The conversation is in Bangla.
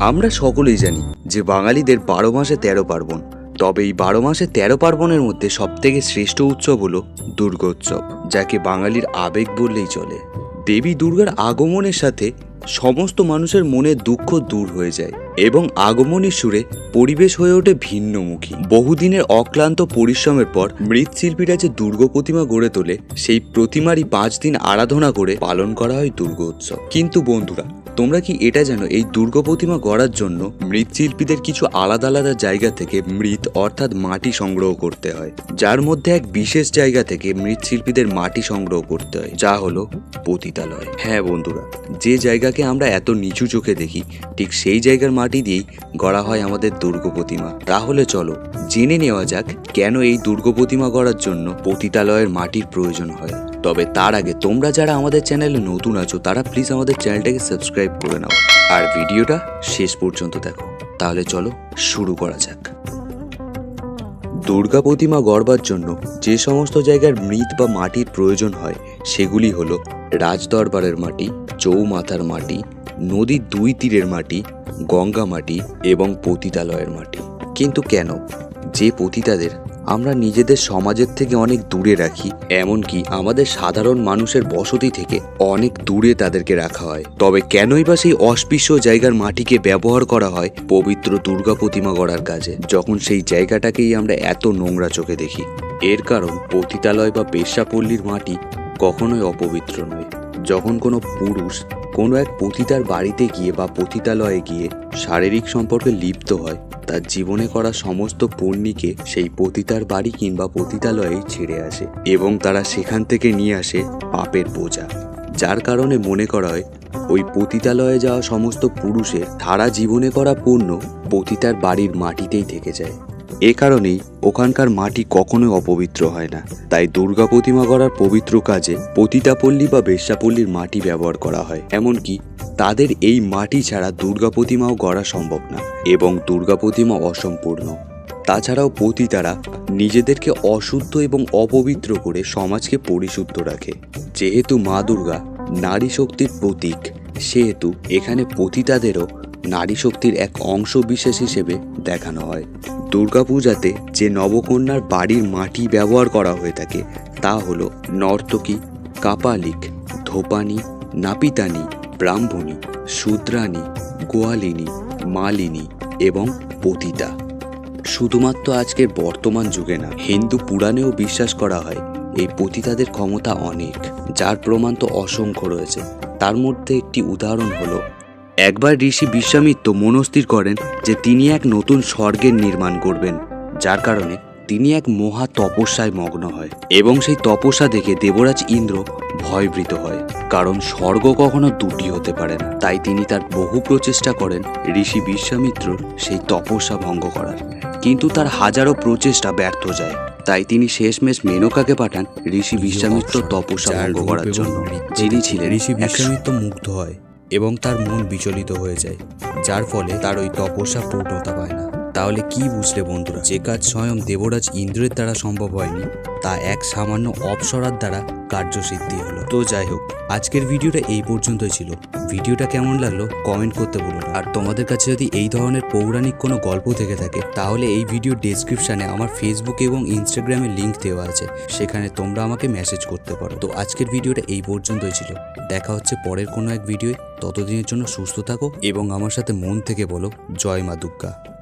আমরা সকলেই জানি যে বাঙালিদের বারো মাসে তেরো পার্বণ। তবে এই বারো মাসে তেরো পার্বণের মধ্যে সবথেকে শ্রেষ্ঠ উৎসব হলো দুর্গোৎসব যাকে বাঙালির আবেগ বললেই চলে। দেবী দুর্গার আগমনের সাথে সমস্ত মানুষের মনে দুঃখ দূর হয়ে যায় এবং আগমনী সুরে পরিবেশ হয়ে ওঠে ভিন্নমুখী। বহুদিনের অক্লান্ত পরিশ্রমের পর মৃৎশিল্পীরা যে দুর্গ প্রতিমা গড়ে তোলে, সেই প্রতিমারই পাঁচ দিন আরাধনা করে পালন করা হয় দুর্গ উৎসব। কিন্তু বন্ধুরা তোমরা কি এটা জানো, এই দুর্গ প্রতিমা গড়ার জন্য মৃৎশিল্পীদের কিছু আলাদা আলাদা জায়গা থেকে মৃৎ অর্থাৎ মাটি সংগ্রহ করতে হয়, যার মধ্যে এক বিশেষ জায়গা থেকে মৃৎশিল্পীদের মাটি সংগ্রহ করতে হয়, যা হলো পতিতালয়। হ্যাঁ বন্ধুরা, যে জায়গাকে আমরা এত নিচু চোখে দেখি, ঠিক সেই জায়গার মাটি দিয়েই গড়া হয় আমাদের দুর্গ প্রতিমা। তাহলে চলো, জেনে নেওয়া যাক কেন এই দুর্গ প্রতিমা গড়ার জন্য পতিতালয়ের মাটির প্রয়োজন হয়। তবে তার আগে তোমরা যারা আমাদের চ্যানেলে নতুন আছো, তারা প্লিজ আমাদের চ্যানেলটাকে সাবস্ক্রাইব করে নাও। আর ভিডিওটা শেষ পর্যন্ত দেখো। তাহলে চলো শুরু করা যাক। দুর্গা প্রতিমা গড়বার জন্য যে সমস্ত জায়গার মৃৎ বা মাটির প্রয়োজন হয়, সেগুলি হল রাজদরবারের মাটি, চৌমাথার মাটি, নদীর দুই তীরের মাটি, গঙ্গা মাটি এবং পতিতালয়ের মাটি। কিন্তু কেন? যে পতিতাদের আমরা নিজেদের সমাজের থেকে অনেক দূরে রাখি, এমনকি আমাদের সাধারণ মানুষের বসতি থেকে অনেক দূরে তাদেরকে রাখা হয়। তবে কেনই বা সেই অস্পৃশ্য জায়গার মাটিকে ব্যবহার করা হয় পবিত্র দুর্গা প্রতিমা গড়ার কাজে, যখন সেই জায়গাটাকেই আমরা এত নোংরা চোখে দেখি। এর কারণ পতিতালয় বা বেশ্যাপল্লীর মাটি কখনোই অপবিত্র নয়। যখন কোনো পুরুষ কোনো এক পতিতার বাড়িতে গিয়ে বা পতিতালয়ে গিয়ে শারীরিক সম্পর্কে লিপ্ত হয়, তার জীবনে করা সমস্ত পূর্ণিকে সেই পতিতার বাড়ি কিংবা পতিতালয়ে ছেড়ে আসে এবং তারা সেখান থেকে নিয়ে আসে পাপের বোঝা। যার কারণে মনে করা হয়, ওই পতিতালয়ে যাওয়া সমস্ত পুরুষের সারা জীবনে করা পূর্ণ পতিতার বাড়ির মাটিতেই থেকে যায়। এ কারণেই ওখানকার মাটি কখনোই অপবিত্র হয় না। তাই দুর্গা প্রতিমা গড়ার পবিত্র কাজে পতিতাপল্লী বা বেশ্যাপল্লীর মাটি ব্যবহার করা হয়। এমনকি তাদের এই মাটি ছাড়া দুর্গা প্রতিমাও গড়া সম্ভব না এবং দুর্গা প্রতিমা অসম্পূর্ণ। তাছাড়াও পতিতারা নিজেদেরকে অশুদ্ধ এবং অপবিত্র করে সমাজকে পরিশুদ্ধ রাখে। যেহেতু মা দুর্গা নারী শক্তির প্রতীক, সেহেতু এখানে পতিতাদেরও নারী শক্তির এক অংশ বিশেষ হিসেবে দেখানো হয়। দুর্গাপূজাতে যে নবকন্যার বাড়ির মাটি ব্যবহার করা হয়ে থাকে, তা হল নর্তকী, কাপালিক, ধোপানি, নাপিতানি, ব্রাহ্মণী, শূদ্রাণী, গোয়ালিনী, মালিনী এবং পতিতা। শুধুমাত্র আজকের বর্তমান যুগে না, হিন্দু পুরাণেও বিশ্বাস করা হয়, এই পতিতাদের ক্ষমতা অনেক, যার প্রমাণ তো অসংখ্য রয়েছে। তার মধ্যে একটি উদাহরণ হলো একবার ঋষি বিশ্বামিত্র মনস্থির করেন যে তিনি এক নতুন স্বর্গের নির্মাণ করবেন যার কারণে তিনি এক মহা তপস্যায় মগ্ন হয় এবং সেই তপস্যা দেখে দেবরাজ ইন্দ্র ভয়ভীত হয় কারণ স্বর্গ কখনো দুটি হতে পারে না। তাই তিনি তার বহু প্রচেষ্টা করেন ঋষি বিশ্বামিত্র সেই তপস্যা ভঙ্গ করার। কিন্তু তার হাজারো প্রচেষ্টা ব্যর্থ যায়। তাই তিনি শেষমেশ মেনকাকে পাঠান ঋষি বিশ্বামিত্র তপস্যা ভঙ্গ করার জন্য। যিনি ছিলেন ঋষি বিশ্বামিত্র মুগ্ধ হয়। এবং তার মন বিচলিত হয়ে যায় যার ফলে তার ওই তপস্যা পূর্ণতা পায় না। তাহলে কি বুঝলে বন্ধুরা? যে কাজ স্বয়ং দেবরাজ ইন্দ্রের দ্বারা সম্ভব হয়নি, তা এক সামান্য অপসরার দ্বারা কার্যসিদ্ধি হলো। তো যাই হোক, আজকের ভিডিওটা এই পর্যন্তই ছিল। ভিডিওটা কেমন লাগল কমেন্ট করতে বলুন। আর তোমাদের কাছে যদি এই ধরনের পৌরাণিক কোনো গল্প থেকে থাকে, তাহলে এই ভিডিও ডেসক্রিপশনে আমার ফেসবুক এবং ইনস্টাগ্রামে লিংক দেওয়া আছে। সেখানে তোমরা আমাকে মেসেজ করতে পারো। তো আজকের ভিডিওটা এই পর্যন্তই ছিল। দেখা হচ্ছে পরের কোনো এক ভিডিওয়ে। ততদিনের জন্য সুস্থ থাকো এবং আমার সাথে মন থেকে বলো, জয় মা দুর্গা।